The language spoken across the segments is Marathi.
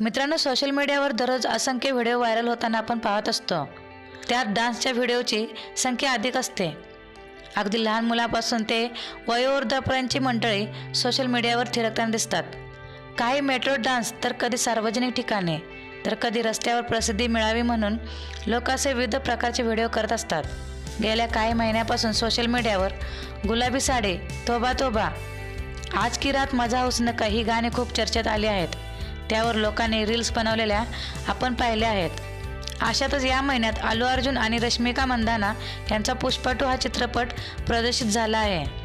मित्रांनो सोशल मीडियावर दररोज असंख्य व्हिडिओ व्हायरल होताना आपण पाहत असतो. त्यात डान्सच्या व्हिडिओची संख्या अधिक असते. अगदी लहान मुलापासून ते वयोवृद्धापर्यंतची मंडळी सोशल मीडियावर थिरकताना दिसतात. काही मेट्रो डान्स तर कधी सार्वजनिक ठिकाणी तर कधी रस्त्यावर प्रसिद्धी मिळावी म्हणून लोक असे विविध प्रकारचे व्हिडिओ करत असतात. गेल्या काही महिन्यापासून सोशल मीडियावर गुलाबी साडी तोबा तोबा आज की रात मजा हुसनका ही गाणी खूप चर्चेत आली आहेत. त्यावर लोकांनी रील्स बनवलेल्या आपण पाहिल्या आहेत. अशातच या महिन्यात अल्लू अर्जुन आणि रश्मिका मंदाना यांचा पुष्पटू हा चित्रपट प्रदर्शित झाला आहे.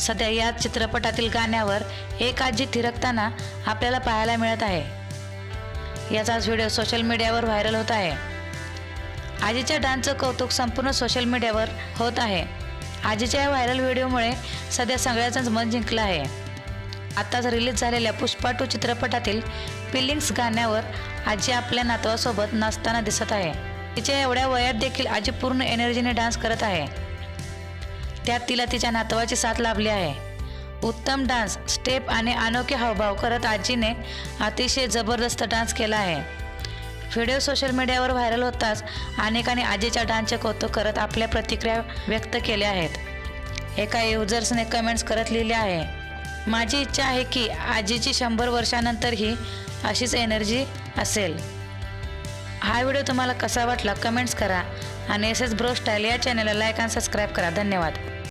सध्या या चित्रपटातील गाण्यावर एक आजी थिरकताना आपल्याला पाहायला मिळत आहे. याचाच व्हिडिओ सोशल मीडियावर व्हायरल होत आहे. आजीच्या डान्सचं कौतुक संपूर्ण सोशल मीडियावर होत आहे. आजीच्या या व्हायरल व्हिडिओमुळे सध्या सगळ्याचंच मन जिंकलं आहे. आत्ताच रिलीज झालेल्या पुष्पा टू चित्रपटातील फिलिंग्स गाण्यावर आजी आपल्या नातवासोबत नाचताना दिसत आहे. तिच्या एवढ्या वयात देखील आजी पूर्ण एनर्जीने डान्स करत आहे. त्यात तिला तिच्या नातवाची साथ लाभली आहे. उत्तम डान्स स्टेप आणि अनोखे हावभाव करत आजीने अतिशय जबरदस्त डान्स केला आहे. व्हिडिओ सोशल मीडियावर व्हायरल होताच अनेकांनी आजीच्या डान्सचे कौतुक करत आपल्या प्रतिक्रिया व्यक्त केल्या आहेत. एका युजर्सने कमेंट्स करत लिहिले आहे. माझी इच्छा आहे की आजीची शंभर वर्षानंतरही अशीच एनर्जी असेल. हा व्हिडिओ तुम्हाला कसा वाटला कमेंट्स करा आणि एस एस ब्रो स्टाईल या चॅनलला लाईक आणि सबस्क्राईब करा. धन्यवाद.